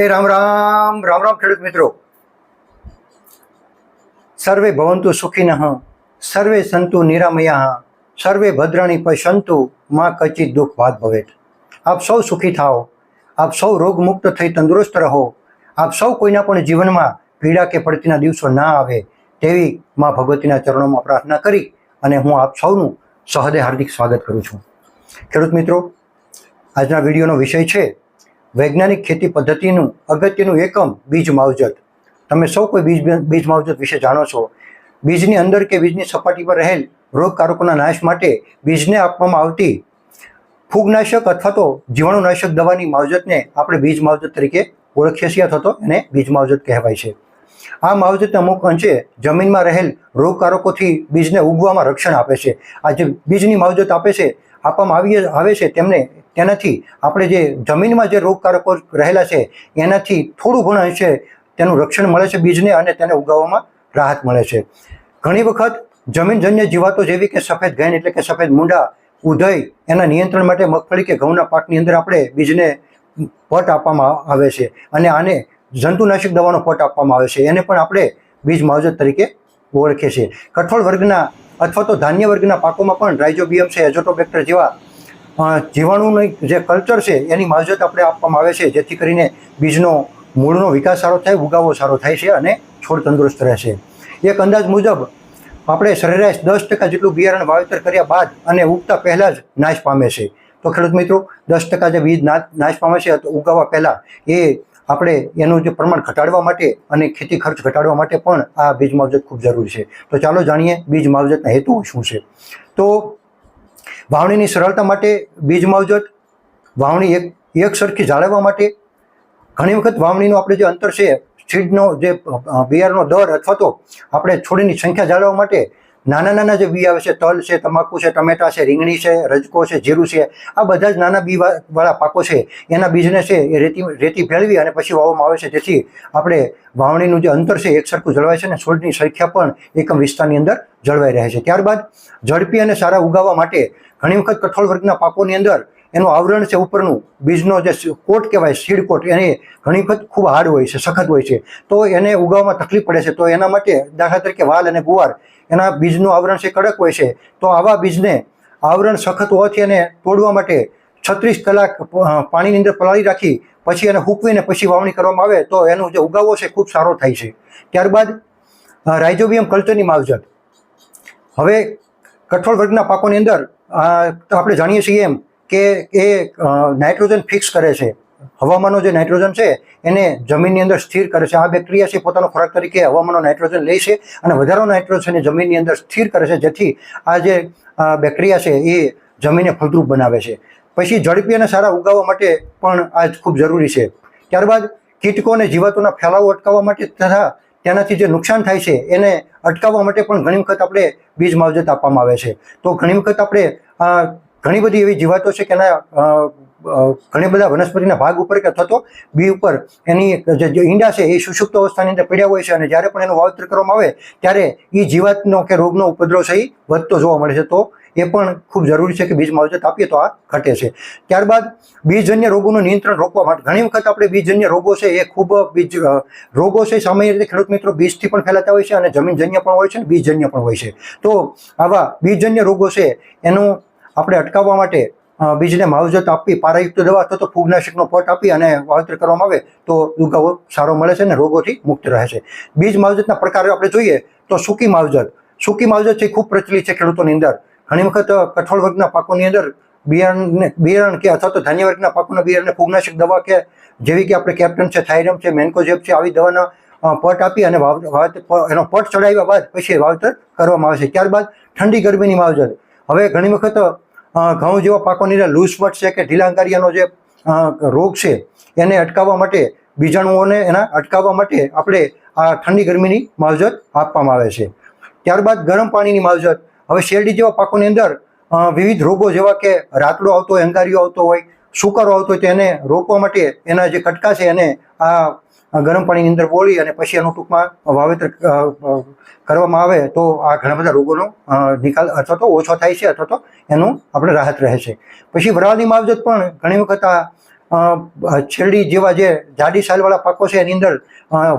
એ રામ રામ રામ રામ ખેડૂત મિત્રો. સર્વે ભવંતુ સુખિનઃ, સર્વે સંતુ નિરામયા, સર્વે ભદ્રાણી પશંતુ માં કચિત દુઃખ ભાત ભવેત. આપ સૌ સુખી થાઓ, આપ સૌ રોગમુક્ત થઈ તંદુરસ્ત રહો, આપ સૌ કોઈના પણ જીવનમાં પીડા કે પડતીના દિવસો ના આવે તેવી માં ભગવતીના ચરણોમાં પ્રાર્થના કરી અને હું આપ સૌનું સહદે હાર્દિક સ્વાગત કરું છું. ખેડૂત મિત્રો, આજના વિડીયોનો વિષય છે વૈજ્ઞાનિક ખેતી પદ્ધતિનું અગત્યનું એકમ બીજ માવજત. તમે સૌ કોઈ બીજ બીજ માવજત વિશે જાણો છો. બીજની અંદર કે બીજની સપાટી પર રહેલ રોગકારકોના નાશ માટે બીજને આપવામાં આવતી ફૂગનાશક અથવા તો જીવાણુનાશક દવાની માવજતને આપણે બીજ માવજત તરીકે ઓળખીએ છીએ અથવા તો એને બીજ માવજત કહેવાય છે. આ માવજત અમુક અંશે જમીનમાં રહેલ રોગકારકોથી બીજને ઉગવામાં રક્ષણ આપે છે. આ જે બીજની માવજત આપે છે આપવામાં આવી આવે છે, તેમને તેનાથી આપણે જે જમીનમાં જે રોગકારકો રહેલા છે, એનાથી થોડું ઘણું અંશે તેનું રક્ષણ મળે છે બીજને અને તેને ઉગાવવામાં રાહત મળે છે. ઘણી વખત જમીનજન્ય જીવાતો જેવી કે સફેદ ઘેન એટલે કે સફેદ મૂંડા, ઉધઈ, એના નિયંત્રણ માટે મગફળી કે ઘઉંના પાકની અંદર આપણે બીજને પટ આપવામાં આવે છે અને આને જંતુનાશક દવાનો પટ આપવામાં આવે છે. એને પણ આપણે બીજ માવજત તરીકે ઓળખીએ છીએ. કઠોળ વર્ગના અથવા તો ધાન્ય વર્ગના પાકોમાં પણ રાઇઝોબિયમ છે, એઝોટોબેક્ટર જેવા જીવાણુની જે કલ્ચર છે, એની માવજત આપણે આપવામાં આવે છે, જેથી કરીને બીજનો મૂળનો વિકાસ સારો થાય, ઉગાવો સારો થાય છે અને છોડ તંદુરસ્ત રહેશે એક અંદાજ મુજબ, આપણે સરેરાશ દસ ટકા જેટલું બિયારણ વાવેતર કર્યા બાદ અને ઉગતા પહેલાં જ નાશ પામે છે. તો ખેડૂત મિત્રો, દસ ટકા જે બીજ નાશ પામે છે ઉગાવવા પહેલાં એ આપણે એનું જે પ્રમાણ ઘટાડવા માટે અને ખેતી ખર્ચ ઘટાડવા માટે પણ આ બીજ માવજત ખૂબ જરૂરી છે. તો ચાલો જાણીએ બીજ માવજતના હેતુઓ શું છે. તો વાવણીની સરળતા માટે બીજ માવજત, વાવણી એક એક સરખી જાળવવા માટે ઘણી વખત વાવણીનું આપણે જે અંતર છે સીડનો જે બિયારનો દર અથવા તો આપણે છોડની સંખ્યા જાળવવા માટે નાના નાના જે બી આવે છે, તલ છે, તમાકુ છે, ટમેટા છે, રીંગણી છે, રજકો છે, જીરું છે, આ બધા જ નાના બી વાળા પાકો છે, એના બીજને છે એ રેતી રેતી ભેળવી અને પછી વાવવામાં આવે છે. જેથી આપણે વાવણીનું જે અંતર છે એક સરખું જળવાય છે અને છોડની સંખ્યા પણ એકમ વિસ્તારની અંદર જળવાઈ રહે છે. ત્યારબાદ ઝડપી અને સારા ઉગાવવા માટે ઘણી વખત કઠોળ વર્ગના પાકોની અંદર એનું આવરણ છે ઉપરનું, બીજનો જે કોટ કહેવાય, સીડ કોટ, એને ઘણી વખત ખૂબ હાર્ડ હોય છે, સખત હોય છે. તો એને ઉગાવવામાં તકલીફ પડે છે. તો એના માટે દાખલા તરીકે વાલ અને ગુવાર એના બીજનું આવરણ છે કડક હોય છે, તો આવા બીજને આવરણ સખત હોવાથી એને તોડવા માટે છત્રીસ કલાક પાણીની અંદર પલાળી રાખી, પછી એને હૂકવીને પછી વાવણી કરવામાં આવે, તો એનો જે ઉગાવો છે ખૂબ સારો થાય છે. ત્યારબાદ રાઇઝોબિયમ કલ્ચરની માવજત. હવે કઠોળ વર્ગના પાકોની અંદર આપણે જાણીએ છીએ એમ કે એ નાઇટ્રોજન ફિક્સ કરે છે. હવામાનનો જે નાઇટ્રોજન છે, એને જમીનની અંદર સ્થિર કરે છે. આ બેક્ટેરિયા છે, પોતાનો ખોરાક તરીકે હવામાનનો નાઇટ્રોજન લે છે અને વધારો નાઇટ્રોજન એ જમીનની અંદર સ્થિર કરે છે. જેથી આ જે બેક્ટેરિયા છે, એ જમીનને ફળદ્રુપ બનાવે છે. પછી ઝડપી અને સારા ઉગાવવા માટે પણ આ ખૂબ જરૂરી છે. ત્યારબાદ કીટકો અને જીવાતોના ફેલાવો અટકાવવા માટે તથા તેનાથી જે નુકસાન થાય છે, એને અટકાવવા માટે પણ ઘણી વખત આપણે બીજ માવજત આપવામાં આવે છે. તો ઘણી વખત આપણે ઘણી બધી એવી જીવાતો છે કે એના ઘણી બધા વનસ્પતિના ભાગ ઉપર કે અથવા તો બી ઉપર એની જે ઈંડા છે એ સુષુપ્ત અવસ્થાની અંદર પડ્યા હોય છે અને જ્યારે પણ એનું વાવેતર કરવામાં આવે ત્યારે એ જીવાતનો કે રોગનો ઉપદ્રવ છે એ વધતો જોવા મળે છે. તો એ પણ ખૂબ જરૂરી છે કે બીજ માવજત આપીએ તો આ ઘટે છે. ત્યારબાદ બીજજન્ય રોગોનું નિયંત્રણ રોકવા માટે ઘણી વખત આપણે બીજજન્ય રોગો છે એ ખૂબ બીજ રોગો છે સામાન્ય રીતે ખેડૂત મિત્રો બીજથી પણ ફેલાતા હોય છે અને જમીનજન્ય પણ હોય છે અને બીજજન્ય પણ હોય છે. તો આવા બીજજન્ય રોગો છે એનું આપણે અટકાવવા માટે બીજને માવજત આપી, પારાયુક્ત દવા અથવા તો ફૂગનાશકનો પટ આપી અને વાવેતર કરવામાં આવે તો ઉગાવો સારો મળે છે અને રોગોથી મુક્ત રહે છે. બીજ માવજતના પ્રકારો આપણે જોઈએ તો સૂકી માવજત. સૂકી માવજત છે ખૂબ પ્રચલિત છે ખેડૂતોની અંદર. ઘણી વખત કઠોળ વર્ગના પાકોની અંદર બિયારણને, બિયારણ કે અથવા તો ધાન્ય વર્ગના પાકોના બિયારણને ફૂગનાશક દવા કે જેવી કે આપણે કેપ્ટન છે થાઇરમ છે, મેન્કોજેબ છે, આવી દવાના પટ આપી અને વાવ- વાવેતર એનો પટ ચડાવ્યા બાદ પછી વાવેતર કરવામાં આવે છે. ત્યારબાદ ઠંડી ગરમીની માવજત. હવે ઘણી વખત ઘઉં જેવા પાકોની લૂઝ પટ છે કે ઢીલાંગારિયાનો જે રોગ છે, એને અટકાવવા માટે બીજાણુઓને એના અટકાવવા માટે આપણે આ ઠંડી ગરમીની માવજત આપવામાં આવે છે. ત્યારબાદ ગરમ પાણીની માવજત. હવે શેરડી જેવા પાકોની અંદર વિવિધ રોગો જેવા કે રાતડો આવતો હોય અંગારીઓ આવતો હોય સુકારો આવતો હોય તેને રોકવા માટે એના જે કટકા છે એને આ ગરમ પાણીની અંદર બોળી અને પછી એનું ટૂંકમાં વાવેતર કરવામાં આવે તો આ ઘણા બધા રોગોનો નિકાલ અથવા તો ઓછો થાય છે અથવા તો એનું આપણે રાહત રહે છે. પછી વરાળની માવજત પણ ઘણી વખત આ છેરડી જેવા જે જાડી સાલવાળા પાકો છે એની અંદર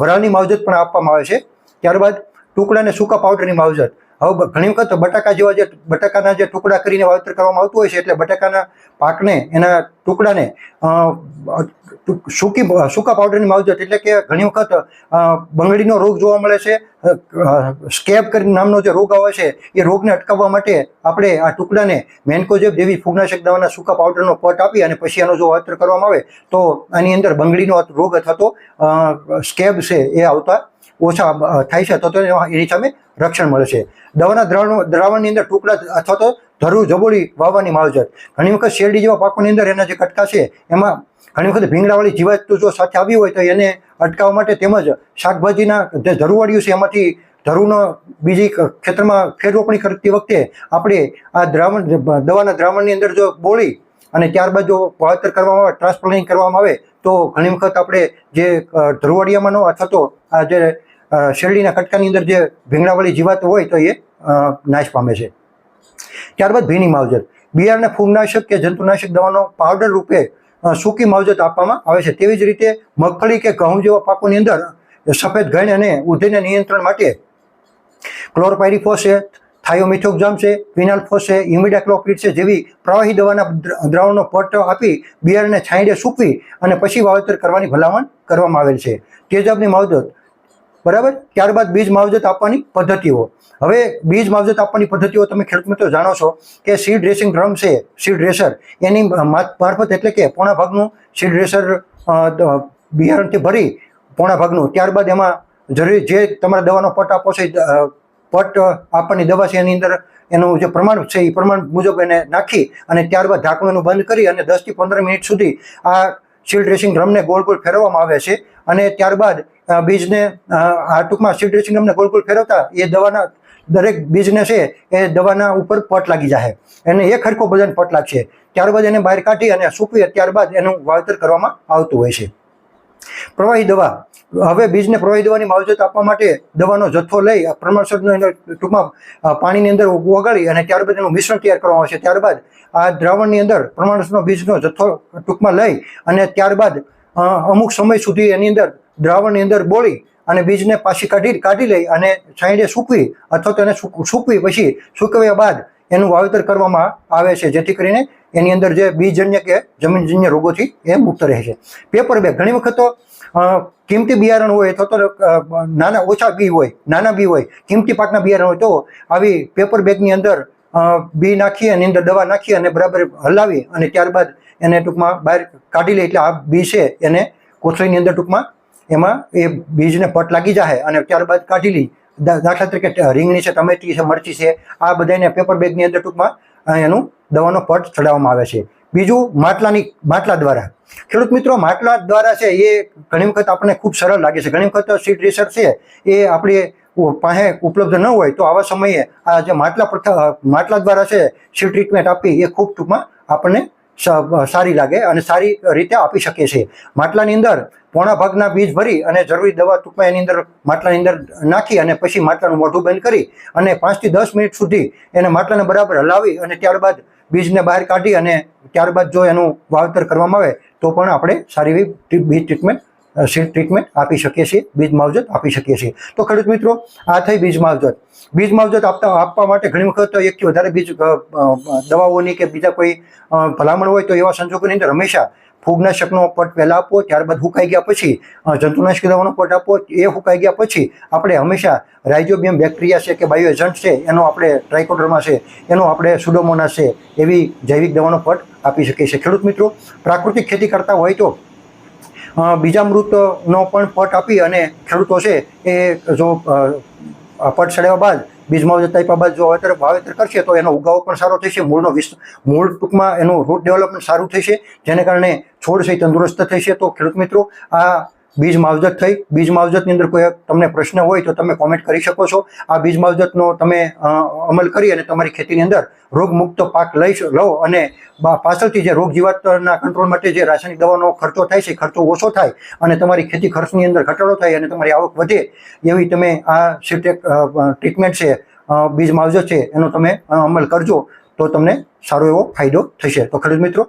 વરાળની માવજત પણ આપવામાં આવે છે. ત્યારબાદ ટુકડા અને સૂકા પાવડરની માવજત. હવે ઘણી વખત બટાકા જેવા જે બટાકાના જે ટુકડા કરીને વાવેતર કરવામાં આવતું હોય છે એટલે બટાકાના પાકને, એના ટુકડાને સૂકી સૂકા પાવડરની માવજત એટલે કે ઘણી વખત બંગડીનો રોગ જોવા મળે છે સ્કેબ કરી નામનો જે રોગ આવે છે, એ રોગને અટકાવવા માટે આપણે આ ટુકડાને મેન્કોજેબ જેવી ફૂગનાશક દવાના સૂકા પાવડરનો પટ આપી અને પછી આનો જો વાવેતર કરવામાં આવે તો આની અંદર બંગડીનો રોગ અથવા તો સ્કેબ છે એ આવતા ઓછા થાય છે, તો તો એની સામે રક્ષણ મળે છે. દવાના દ્રાવણ, દ્રાવણની અંદર ટુકડા અથવા તો ધરું જબોળી વાવવાની માવજત. ઘણી વખત શેરડી જેવા પાકોની અંદર એના જે કટકા છે, એમાં ઘણી વખત ભીંગડાવાળી જીવાત જો સાથે આવી હોય તો એને અટકાવવા માટે તેમજ શાકભાજીના જે ધરુવાળ્યું છે, એમાંથી ધરુનો બીજી ખેતરમાં ફેરરોપણી કરતી વખતે આપણે આ દ્રાવણ, દવાના દ્રાવણની અંદર જો બોળી અને ત્યારબાદ જો વાવેતર કરવામાં આવે, ટ્રાન્સપ્લાન્ટિંગ કરવામાં આવે, તો ઘણી વખત આપણે જે ધરુવાડિયામાંનો અથવા તો આ જે શેરડીના કટકાની અંદર જે ભીંગડાવાળી જીવાત હોય તો એ નાશ પામે છે. ત્યારબાદ ભીની માવજત. બિયારને ફૂગનાશક કે જંતુનાશક દવાનો પાવડર રૂપે સૂકી માવજત આપવામાં આવે છે. તેવી જ રીતે મગફળી કે ઘઉં જેવા પાકોની અંદર સફેદ ઘણ અને ઉધઈને નિયંત્રણ માટે ક્લોરપાયરીફોસ છે, થાયોમિથોક્ઝામ છે વિનાલ્ફોસ છે ઇમિડાક્લોપિડ છે જેવી પ્રવાહી દવાના દ્ર- દ્રાવણનો પટ આપી બિયારને છાંયડે સૂકવી અને પછી વાવેતર કરવાની ભલામણ કરવામાં આવેલ છે. તેજાબની માવજત. બરાબર? ત્યારબાદ બીજ માવજત આપવાની પદ્ધતિઓ. હવે બીજ માવજત આપવાની પદ્ધતિઓ તમે ખેડૂત મિત્રો જાણો છો કે સીડ ડ્રેસિંગ ડ્રમ છે સીડ ડ્રેસર એની મારફત એટલે કે પોણા ભાગનું સીડ ડ્રેસર બિયારણથી ભરી પોણા ભાગનું. ત્યારબાદ એમાં જરૂરી જે તમારા દવાનો પટ આપો છે પટ આપવાની દવા છે એની અંદર એનું જે પ્રમાણ છે એ પ્રમાણ મુજબ એને નાખી અને ત્યારબાદ ઢાંકણું બંધ કરી અને દસથી પંદર મિનિટ સુધી આ સીડ ડ્રેસિંગ ડ્રમને ગોળ ગોળ ફેરવવામાં આવે છે. અને ત્યારબાદ બીજને, આ ટૂંકમાં સીડ અમને ગોળ ફેરવતા, એ દવાના દરેક બીજને છે, એ દવાના ઉપર પટ લાગી જાય એને એક હરખો બધાને પટ લાગશે. ત્યારબાદ એને બહાર કાઢી અને સૂકવી ત્યારબાદ એનું વાવેતર કરવામાં આવતું હોય છે. પ્રવાહી દવા. હવે બીજને પ્રવાહી દવાની માવજત આપવા માટે દવાનો જથ્થો લઈ પ્રમાણસરનો એનો ટૂંકમાં પાણીની અંદર ઓગાળી અને ત્યારબાદ એનું મિશ્રણ તૈયાર કરવામાં આવશે. ત્યારબાદ આ દ્રાવણની અંદર પ્રમાણસરનો બીજનો જથ્થો ટૂંકમાં લઈ અને ત્યારબાદ અમુક સમય સુધી એની અંદર દ્રાવણની અંદર બોળી અને બીજને પાછી કાઢી કાઢી લઈ અને છાંયડે સૂકવી અથવા તો એને સૂક- સૂકવી પછી સૂકવ્યા બાદ એનું વાવેતર કરવામાં આવે છે. જેથી કરીને એની અંદર જે બીજજન્ય કે જમીનજન્ય રોગોથી એ મુક્ત રહે છે. પેપર બેગ ઘણી વખત તો કિંમતી બિયારણ હોય અથવા તો નાના ઓછા બી હોય, નાના બી હોય, કિંમતી પાકના બિયારણ હોય તો આવી પેપર બેગની અંદર બી નાખી અને અંદર દવા નાખી અને બરાબર હલાવી અને ત્યારબાદ એને ટૂંકમાં બહાર કાઢી લે એટલે આ બી છે એને કોથળીની અંદર ટૂંકમાં એમાં એ બીજને પટ લાગી જાય અને ત્યારબાદ કાઢી લઈ દાખલા તરીકે રીંગણી છે, ટમેટી છે, મરચી છે, આ બધાને પેપર બેગની અંદર ટૂંકમાં એનું દવાનો પટ ચડાવવામાં આવે છે. બીજું માટલાની, માટલા દ્વારા. ખેડૂત મિત્રો, માટલા દ્વારા છે એ ઘણી વખત આપણને ખૂબ સરળ લાગે છે. ઘણી વખત સીટ રિસર્ચ છે એ આપણી પાસે ઉપલબ્ધ ન હોય તો આવા સમયે આ જે માટલા પ્રથા, માટલા દ્વારા છે સીટ ટ્રીટમેન્ટ આપી એ ખૂબ ટૂંકમાં આપણને સારી લાગે અને સારી રીતે આપી શકીએ છીએ માટલાની અંદર પોણા ભાગના બીજ ભરી અને જરૂરી દવા ટૂંકમાં એની અંદર માટલાની અંદર નાખી અને પછી માટલાનું મોઢું બંધ કરી અને પાંચથી દસ મિનિટ સુધી એને માટલાને બરાબર હલાવી અને ત્યારબાદ બીજને બહાર કાઢી અને ત્યારબાદ જો એનું વાવેતર કરવામાં આવે તો પણ આપણે સારી એવી બીજ ટ્રીટમેન્ટ સીડ ટ્રીટમેન્ટ આપી શકીએ છીએ, બીજ માવજત આપી શકીએ છીએ. તો ખેડૂત મિત્રો, આ થઈ બીજ માવજત. બીજ માવજત આપતા આપવા માટે ઘણી વખત એકથી વધારે બીજ દવાઓની કે બીજા કોઈ ભલામણ હોય તો એવા સંજોગોની અંદર હંમેશા ફૂગનાશકનો પટ પહેલાં આપવો, ત્યારબાદ હુકાઈ ગયા પછી જંતુનાશક દવાનો પટ આપવો, એ હુકાઈ ગયા પછી આપણે હંમેશા રાઇઝોબિયમ બેક્ટેરિયા છે કે બાયો એજન્ટ છે, એનો આપણે ટ્રાઇકોડર્મા છે, એનો આપણે સુડોમોના છે, એવી જૈવિક દવાનો પટ આપી શકીએ છીએ. ખેડૂત મિત્રો, પ્રાકૃતિક ખેતી કરતા હોય તો અ, બીજામૃતનો પણ પટ આપી અને ખેડૂતો છે એ જો પટ ચડ્યા બાદ બીજમાં આપ્યા બાદ જો વાવેતર વાવેતર કરશે તો એનો ઉગાવો પણ સારો થશે મૂળનો વિસ્ત મૂળ ટૂંકમાં એનું રૂટ ડેવલપમેન્ટ સારું થશે જેને કારણે છોડ છે તંદુરસ્ત થશે. તો ખેડૂત મિત્રો આ બીજ માવજત થઈ. બીજ માવજતની અંદર કોઈ તમને પ્રશ્ન હોય તો તમે કોમેન્ટ કરી શકો છો. આ બીજ માવજતનો તમે અમલ કરી અને તમારી ખેતીની અંદર રોગમુક્ત પાક લઈ લો અને પાછળથી જે રોગ જીવાતના કંટ્રોલ માટે જે રાસાયણિક દવાનો ખર્ચો થાય છે, ખર્ચો ઓછો થાય અને તમારી ખેતી ખર્ચની અંદર ઘટાડો થાય અને તમારી આવક વધે એવી તમે આ સિટેક ટ્રીટમેન્ટ છે બીજ માવજત છે, એનો તમે અમલ કરજો તો તમને સારો એવો ફાયદો થશે. તો ખેડૂત મિત્રો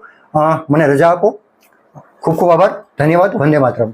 મને રજા આપો. ખૂબ ખૂબ આભાર. ધન્યવાદ. વંદે માતરમ.